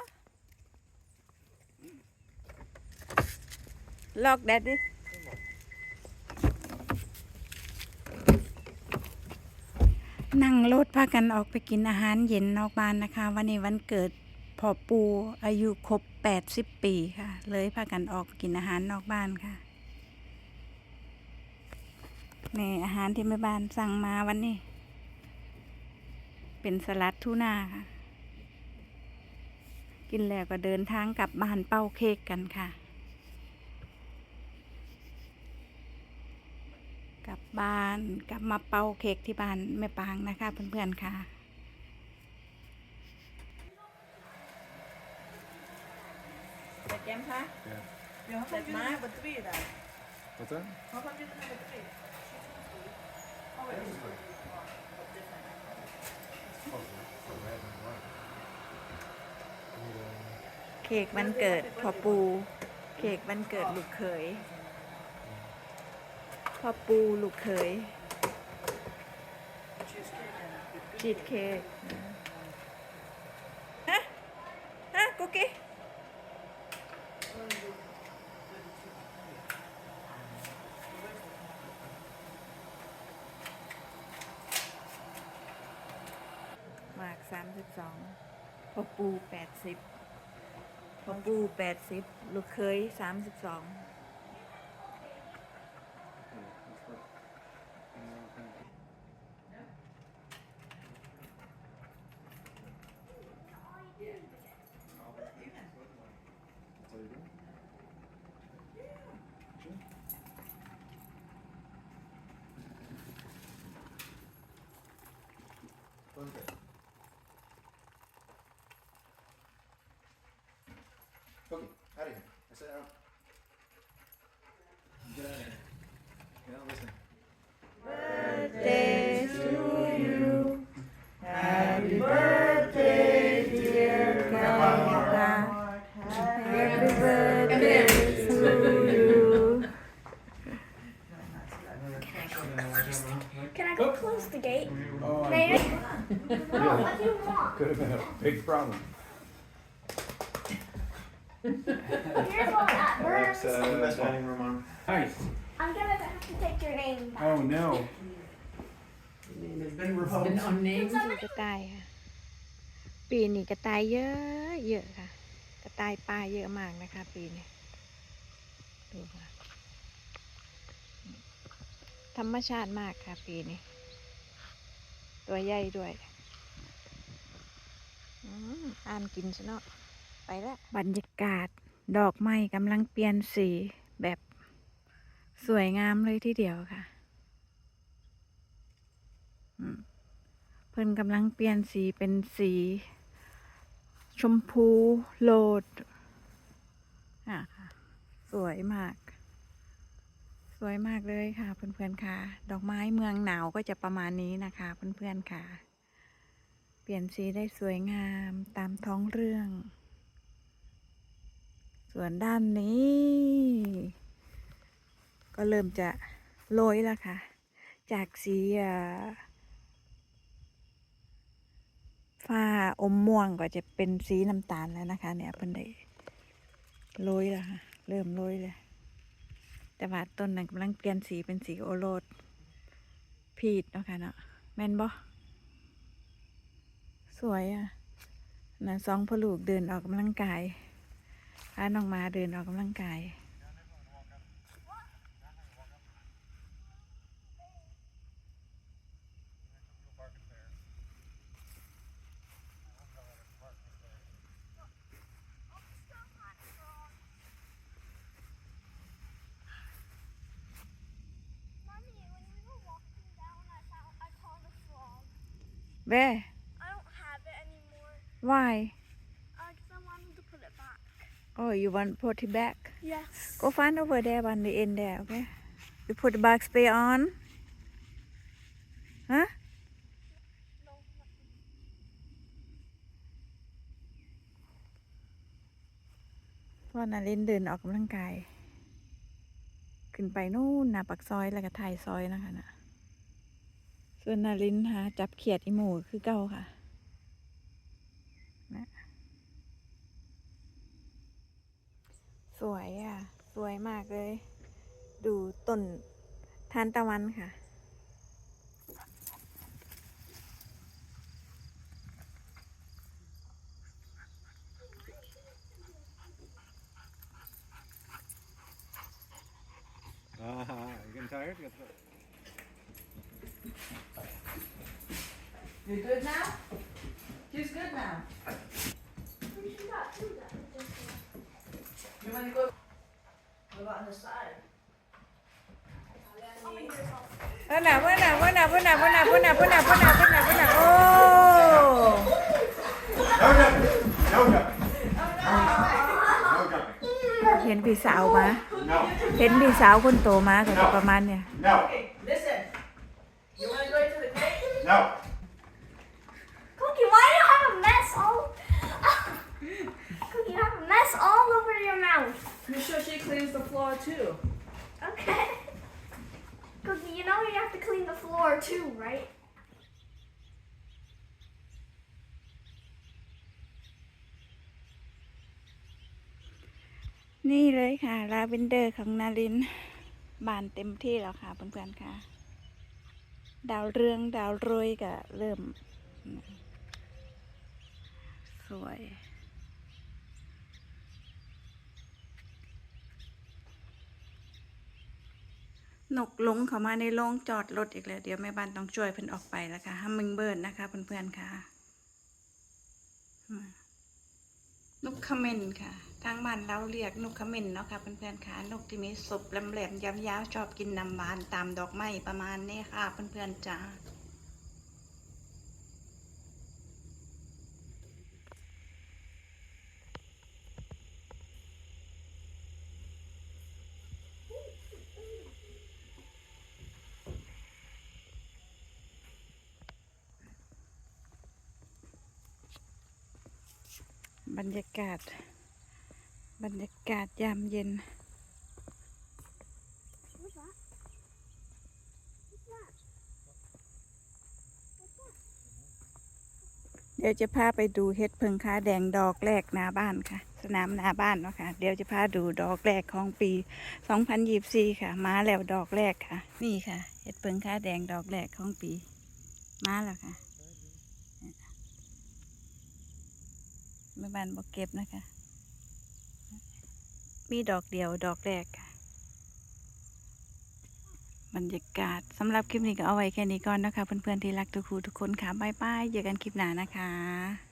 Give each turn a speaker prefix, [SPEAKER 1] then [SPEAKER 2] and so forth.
[SPEAKER 1] F Lock that ดินั่งรถพากันออกไปกินอาหารเย็นนอกบ้านนะคะ วันนี้วันเกิดพ่อปูอายุครบ 80 ปีค่ะ เลยพากันออกกินอาหารนอกบ้านค่ะนี่อาหารที่แม่บ้านสั่งมาวันนี้ เป็นสลัดทูน่าค่ะ กินแล้วก็เดินทางกลับบ้านเป้าเค้กกันค่ะ กลับบ้านกลับมาเป่าเค้กที่บ้านแม่ปางนะคะ เพื่อนๆค่ะ
[SPEAKER 2] Wat jij hem gaat?
[SPEAKER 3] Ja.
[SPEAKER 2] Ja, Zet maar wat twee daar.
[SPEAKER 3] Wat dan?
[SPEAKER 2] Wat heb je er nummer twee? Oh, wait.
[SPEAKER 1] ค้กวันเกิดพ่อปู เค้กวันเกิดลูกเขยพ่อปูลูกเขยชีสเค้กฮะฮะกุ๊กกี้มากสามสิบสองพ่อปูแปดสิบ พ่อปู่แปดสิบลูกเคยสามสิบสอง
[SPEAKER 4] What do you want?
[SPEAKER 3] Could have been a big problem.
[SPEAKER 4] Careful of that
[SPEAKER 3] Alex,
[SPEAKER 4] bird.
[SPEAKER 3] uh, best dining room on. Nice.
[SPEAKER 4] I'm gonna have to take your name back.
[SPEAKER 3] Oh no.
[SPEAKER 5] It's been unnamed.
[SPEAKER 1] ดูกระต่ายค่ะ ปีนี้กระต่ายเยอะเยอะค่ะ กระต่ายป่าเยอะมากนะคะ ปีนี้ดูค่ะ ธรรมชาติมากค่ะ ปีนี้ ตัวใหญ่ด้วย อ่านกินซะเนาะไปแล้วบรรยากาศดอกไม้กำลังเปลี่ยนสีแบบสวยงามเลยทีเดียวค่ะเพิ่นกำลังเปลี่ยนสีเป็นสี ชมพูโลดอะค่ะสวยมาก สวยมากเลยค่ะ เพื่อนๆค่ะ ดอกไม้เมืองหนาวก็จะประมาณนี้นะคะ เพื่อนๆค่ะ เปลี่ยนสีได้สวยงามตามท้องเรื่อง ส่วนด้านนี้ ก็เริ่มจะโรยแล้วค่ะ จากสีฟ้าอมม่วงก็จะเป็นสีน้ำตาลแล้วนะคะ เนี่ยเพิ่นได้โรยแล้วค่ะ เริ่มโรยเลยแต่ว่าต้นนั้นกำลังเปลี่ยนสีเป็นสีโอโรสพีดเนาะค่ะเนาะแม่นบ่ สวยอะนะสองพ่อลูกเดินออกกำลังกายพาน้องมาเดินออกกำลังกาย
[SPEAKER 4] Mommy, when
[SPEAKER 1] why
[SPEAKER 4] Uh, 'cause I wanted to put it back.
[SPEAKER 1] oh you want put it back
[SPEAKER 4] Yes.
[SPEAKER 1] go find over there on the end there okay you put the back spray on huh
[SPEAKER 4] No.
[SPEAKER 1] พ่อนาเล่นเดินออกกำลังกาย ขึ้นไปนู่นหนาปักซอยแล้วก็ถ่ายซอยนะคะนะส่วนนารินหาจับเขียดอีหมูคือเก้าค่ะนะ วยอะ สวยมากเลย ดูต้นทานตะวันค่ะ
[SPEAKER 3] Uh, you getting tired? You
[SPEAKER 5] good now? She's good now. You wanna go?
[SPEAKER 2] What about on the side?
[SPEAKER 4] How many years old?
[SPEAKER 1] พุ่นน่ะพุ่นน่ะพุ่นน่ะพุ่นน่ะพุ่นน่ะพุ่นน่ะพุ่นน่ะพุ่นน่ะพุ่นน่ะพุ่นน่ะโอ้
[SPEAKER 3] No jumping. No jumping. No jumping.
[SPEAKER 1] เห็นพี่สาวมา
[SPEAKER 3] No.
[SPEAKER 1] เห็นพี่สาวคนโตมาก็จะประมาณเนี่ย
[SPEAKER 3] No.
[SPEAKER 2] Okay, listen. You wanna go into the cave?
[SPEAKER 3] No.
[SPEAKER 4] Cookie, why do you have a mess all? Cookie, you have a mess all over your mouth.
[SPEAKER 2] You sure she cleans the floor too?
[SPEAKER 4] Okay. Cookie, you know you have to clean the floor too, right?
[SPEAKER 1] นี่เลยค่ะลาเวนเดอร์ของนารินบานเต็มที่แล้วค่ะเพื่อนๆค่ะ ดาวเรืองดาวโรยก็เริ่ม สวย นกหลงเข้ามาในโรงจอดรถอีกแล้ว เดี๋ยวแม่บ้านต้องช่วยเพิ่นออกไปแล้วค่ะฮัมมิงเบิร์ดนะคะเพื่อนๆค่ะอืมนกขมิ้นค่ะ ทางบ้านเราเรียกนกขมิ้นเนาะค่ะเพื่อนๆค่ะ นกที่มีศพแหลมๆยาวๆชอบกินน้ำหวานตามดอกไม้ประมาณนี้ค่ะ เพื่อนๆจ้า บรรยากาศ บรรยากาศยามเย็น เดี๋ยวจะพาไปดูเฮ็ดเพิงค้าแดงดอกแรกนาบ้านค่ะ สนามนาบ้านเนาะค่ะ เดี๋ยวจะพาดูดอกแรกของปี 2024 ค่ะ มาแล้วดอกแรกค่ะ นี่ค่ะเฮ็ดเพิงค้าแดงดอกแรกของปี มาแล้วค่ะ แม่บ้านบอกเก็บนะคะ มีดอกเดียวดอกแรกค่ะบรรยากาศสำหรับคลิปนี้ก็เอาไว้แค่นี้ก่อนนะคะ เพื่อนๆที่รักทุกคู่ทุกคนค่ะบายบายเจอกันคลิปหน้านะคะ